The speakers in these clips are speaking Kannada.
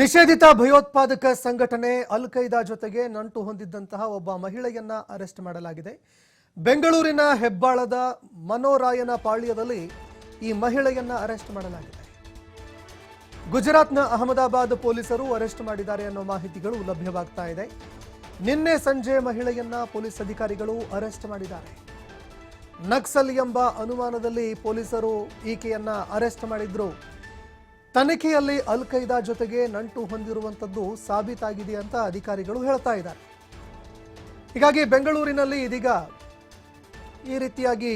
ನಿಷೇಧಿತ ಭಯೋತ್ಪಾದಕ ಸಂಘಟನೆ ಅಲ್ ಖೈದಾ ಜೊತೆಗೆ ನಂಟು ಹೊಂದಿದ್ದಂತಹ ಒಬ್ಬ ಮಹಿಳೆಯನ್ನ ಅರೆಸ್ಟ್ ಮಾಡಲಾಗಿದೆ. ಬೆಂಗಳೂರಿನ ಹೆಬ್ಬಾಳದ ಮನೋರಾಯನ ಪಾಳ್ಯದಲ್ಲಿ ಈ ಮಹಿಳೆಯನ್ನ ಅರೆಸ್ಟ್ ಮಾಡಲಾಗಿದೆ. ಗುಜರಾತ್ನ ಅಹಮದಾಬಾದ್ ಪೊಲೀಸರು ಅರೆಸ್ಟ್ ಮಾಡಿದ್ದಾರೆ ಅನ್ನೋ ಮಾಹಿತಿಗಳು ಲಭ್ಯವಾಗ್ತಾ ಇದೆ. ನಿನ್ನೆ ಸಂಜೆ ಮಹಿಳೆಯನ್ನ ಪೊಲೀಸ್ ಅಧಿಕಾರಿಗಳು ಅರೆಸ್ಟ್ ಮಾಡಿದ್ದಾರೆ. ನಕ್ಸಲ್ ಎಂಬ ಅನುಮಾನದಲ್ಲಿ ಪೊಲೀಸರು ಈಕೆಯನ್ನ ಅರೆಸ್ಟ್ ಮಾಡಿದ್ರು. ತನಿಖೆಯಲ್ಲಿ ಅಲ್ ಖೈದಾ ಜೊತೆಗೆ ನಂಟು ಹೊಂದಿರುವಂಥದ್ದು ಸಾಬೀತಾಗಿದೆ ಅಂತ ಅಧಿಕಾರಿಗಳು ಹೇಳ್ತಾ ಇದ್ದಾರೆ. ಹೀಗಾಗಿ ಬೆಂಗಳೂರಿನಲ್ಲಿ ಇದೀಗ ಈ ರೀತಿಯಾಗಿ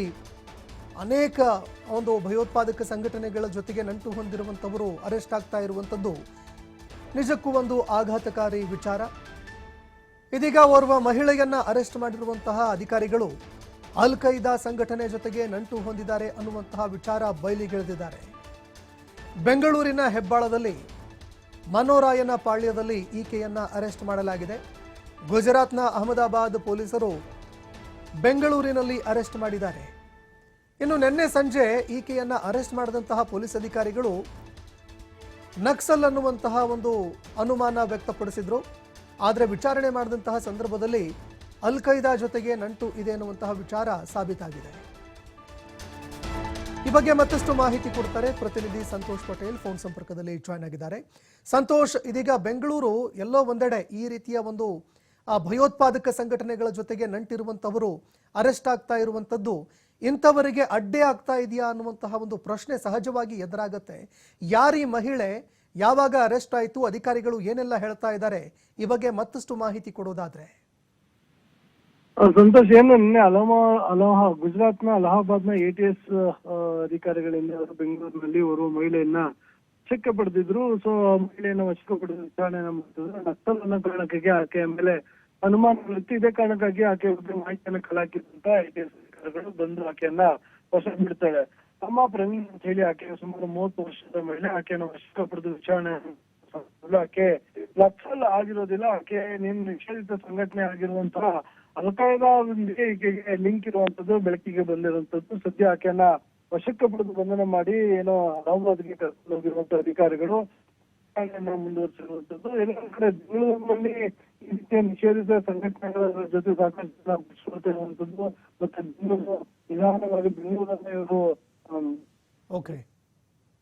ಅನೇಕ ಒಂದು ಭಯೋತ್ಪಾದಕ ಸಂಘಟನೆಗಳ ಜೊತೆಗೆ ನಂಟು ಹೊಂದಿರುವಂಥವರು ಅರೆಸ್ಟ್ ಆಗ್ತಾ ಇರುವಂಥದ್ದು ನಿಜಕ್ಕೂ ಒಂದು ಆಘಾತಕಾರಿ ವಿಚಾರ. ಇದೀಗ ಓರ್ವ ಮಹಿಳೆಯನ್ನ ಅರೆಸ್ಟ್ ಮಾಡಿರುವಂತಹ ಅಧಿಕಾರಿಗಳು ಅಲ್ ಖೈದಾ ಸಂಘಟನೆ ಜೊತೆಗೆ ನಂಟು ಹೊಂದಿದ್ದಾರೆ ಅನ್ನುವಂತಹ ವಿಚಾರ ಬಯಲಿಗೆಳೆದಿದ್ದಾರೆ. ಬೆಂಗಳೂರಿನ ಹೆಬ್ಬಾಳದಲ್ಲಿ ಮನೋರಾಯನ ಪಾಳ್ಯದಲ್ಲಿ ಈಕೆಯನ್ನು ಅರೆಸ್ಟ್ ಮಾಡಲಾಗಿದೆ. ಗುಜರಾತ್ನ ಅಹಮದಾಬಾದ್ ಪೊಲೀಸರು ಬೆಂಗಳೂರಿನಲ್ಲಿ ಅರೆಸ್ಟ್ ಮಾಡಿದ್ದಾರೆ. ಇನ್ನು ನಿನ್ನೆ ಸಂಜೆ ಈಕೆಯನ್ನು ಅರೆಸ್ಟ್ ಮಾಡಿದಂತಹ ಪೊಲೀಸ್ ಅಧಿಕಾರಿಗಳು ನಕ್ಸಲ್ ಅನ್ನುವಂತಹ ಒಂದು ಅನುಮಾನ ವ್ಯಕ್ತಪಡಿಸಿದ್ರು. ಆದರೆ ವಿಚಾರಣೆ ಮಾಡಿದಂತಹ ಸಂದರ್ಭದಲ್ಲಿ ಅಲ್ ಖೈದಾ ಜೊತೆಗೆ ನಂಟು ಇದೆ ಎನ್ನುವಂತಹ ವಿಚಾರ ಸಾಬೀತಾಗಿದೆ. ಈ ಬಗ್ಗೆ ಮತ್ತಷ್ಟು ಮಾಹಿತಿ ಕೊಡ್ತಾರೆ ಪ್ರತಿನಿಧಿ ಸಂತೋಷ್ ಪಟೇಲ್. ಫೋನ್ ಸಂಪರ್ಕದಲ್ಲಿ ಜಾಯ್ನ್ ಆಗಿದ್ದಾರೆ. ಸಂತೋಷ್, ಇದೀಗ ಬೆಂಗಳೂರು ಎಲ್ಲೋ ಒಂದೆಡೆ ಈ ರೀತಿಯ ಒಂದು ಭಯೋತ್ಪಾದಕ ಸಂಘಟನೆಗಳ ಜೊತೆಗೆ ನಂಟಿರುವಂತವರು ಅರೆಸ್ಟ್ ಆಗ್ತಾ ಇರುವಂತದ್ದು, ಇಂಥವರಿಗೆ ಅಡ್ಡೆ ಆಗ್ತಾ ಇದೆಯಾ ಅನ್ನುವಂತಹ ಒಂದು ಪ್ರಶ್ನೆ ಸಹಜವಾಗಿ ಎದುರಾಗತ್ತೆ. ಯಾರೀ ಮಹಿಳೆ ಯಾವಾಗ ಅರೆಸ್ಟ್ ಆಯಿತು, ಅಧಿಕಾರಿಗಳು ಏನೆಲ್ಲ ಹೇಳ್ತಾ ಇದ್ದಾರೆ, ಈ ಬಗ್ಗೆ ಮತ್ತಷ್ಟು ಮಾಹಿತಿ ಕೊಡೋದಾದ್ರೆ. ಸಂತೋಷ್, ಏನು ನಿನ್ನೆ ಅಲಮಾ, ಅಲಹಾ, ಗುಜರಾತ್ನ ನ ಎ ಟಿ ಎಸ್ ಅಧಿಕಾರಿಗಳಿಂದ ಬೆಂಗಳೂರಿನಲ್ಲಿ ಓರ್ವ ಮಹಿಳೆಯನ್ನ ವಶಕ್ಕೆ ಪಡೆದಿದ್ರು. ಸೊ ಮಹಿಳೆಯನ್ನ ವಶಕ್ಕೆ ಪಡೆದ ವಿಚಾರಣೆಯನ್ನ ಮಾಡಿದ್ರು ನಕ್ಸಲ್ ಅನ್ನೋ ಕಾರಣಕ್ಕಾಗಿ ಆಕೆಯ ಮೇಲೆ ಅನುಮಾನಗಳಿತ್ತು ಇದೇ ಕಾರಣಕ್ಕಾಗಿ ಆಕೆ ಬಗ್ಗೆ ಮಾಹಿತಿಯನ್ನು ಕಲಾಕಿದಂತ ಎ ಟಿ ಎಸ್ ಅಧಿಕಾರಿಗಳು ಬಂದು ಆಕೆಯನ್ನ ವಶಕ್ಕೆ ಬಿಡ್ತಾಳೆ ಅಮ್ಮ ಪ್ರವೀಣ್ ಅಂತ ಹೇಳಿ ಆಕೆ ಸುಮಾರು ಮೂವತ್ತು ವರ್ಷದ ಮಹಿಳೆ ಆಕೆಯನ್ನ ವಶಕ್ಕೆ ಪಡೆದು ವಿಚಾರಣೆ ಆಕೆ ನಕ್ಸಲ್ ಆಗಿರೋದಿಲ್ಲ. ಆಕೆ ನಿಮ್ ನಿಷೇಧಿತ ಸಂಘಟನೆ ಆಗಿರುವಂತಹ ಅಲ್ಕಾಯ್ದಾದೊಂದಿಗೆ ಲಿಂಕ್ ಇರುವಂತದ್ದು, ಬೆಳಕಿಗೆ ಬಂದಿರುವಂತದ್ದು, ಸದ್ಯ ಆಕೆಯನ್ನ ವಶಕ್ಕೆ ಪಡೆದು ಬಂಧನ ಮಾಡಿ ಏನೋ ಅಲಹಾಬಾದ್ಗೆ ಕರ್ಕೊಂಡು ಅಧಿಕಾರಿಗಳು ಮುಂದುವರಿಸಿರುವಂತದ್ದು. ಎಲ್ಲ ಕಡೆ ಬೆಂಗಳೂರಿನಲ್ಲಿ ಈ ರೀತಿಯ ನಿಷೇಧಿತ ಸಂಘಟನೆಗಳ ಜೊತೆ ಸಾಕಷ್ಟು ಮತ್ತೆ ಬೆಂಗಳೂರು ನಿಧಾನವಾಗಿ ಬೆಂಗಳೂರಲ್ಲಿ ಇವರು ಓಕೆ